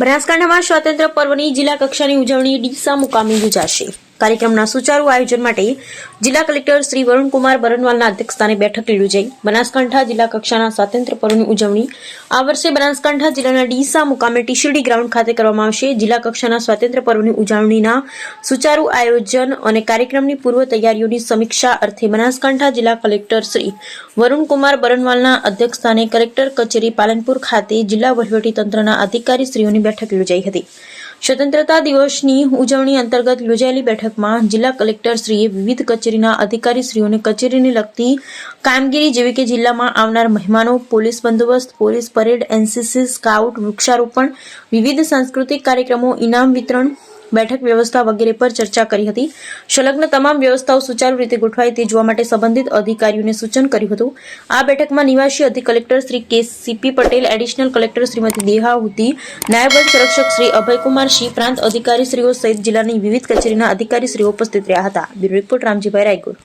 બનાસકાંઠામાં સ્વાતંત્ર્ય પર્વની જિલ્લા કક્ષાની ઉજવણી ડીસા મુકામે યોજાશે. કાર્યક્રમના સુચારુ આયોજન માટે જિલ્લા કલેક્ટર શ્રી વરુણકુમાર બરનવાલના અધ્યક્ષસ્થાને બેઠક યોજાઈ. બનાસકાંઠા જિલ્લા કક્ષાના સ્વાતંત્ર્ય પર્વની ઉજવણી આ વર્ષે બનાસકાંઠા જિલ્લાના ડીસા મુકામે ટીશીડી ગ્રાઉન્ડ ખાતે કરવામાં આવશે. જિલ્લા કક્ષાના સ્વાતંત્ર્ય પર્વની ઉજવણીના સુચારુ આયોજન અને કાર્યક્રમની પૂર્વ તૈયારીઓની સમીક્ષા અર્થે બનાસકાંઠા જિલ્લા કલેક્ટર શ્રી વરુણકુમાર બરનવાલના અધ્યક્ષસ્થાને કલેક્ટર કચેરી પાલનપુર ખાતે જિલ્લા વહીવટીતંત્રના અધિકારીશ્રીઓની બેઠક યોજાઈ હતી. સ્વતંત્રતા દિવસની ઉજવણી અંતર્ગત યોજાયેલી બેઠકમાં જિલ્લા કલેક્ટરશ્રીએ વિવિધ કચેરીના અધિકારીશ્રીઓને કચેરીને લગતી કામગીરી જેવી કે જિલ્લામાં આવનાર મહેમાનો, પોલીસ બંદોબસ્ત, પોલીસ પરેડ, એનસીસી, સ્કાઉટ, વૃક્ષારોપણ, વિવિધ સાંસ્કૃતિક કાર્યક્રમો, ઇનામ વિતરણ બેઠક વ્યવસ્થા વગેરે પર ચર્ચા કરી હતી. સંલગ્ન તમામ વ્યવસ્થાઓ સુચારુ રીતે ગોઠવાય તે જોવા માટે સંબંધિત અધિકારીઓને સૂચન કર્યું હતું. આ બેઠકમાં નિવાસી અધિક collector Shri K CP Patel, additional collector Shrimati Dehahuti નાયબ સંરક્ષક શ્રી અભયકુમાર સિંહ, પ્રાંત અધિકારીશ્રીઓ સહિત જિલ્લાની વિવિધ કચેરીના અધિકારીશ્રીઓ ઉપસ્થિત રહ્યા હતા. Bureau report Ramjibhai Raygur.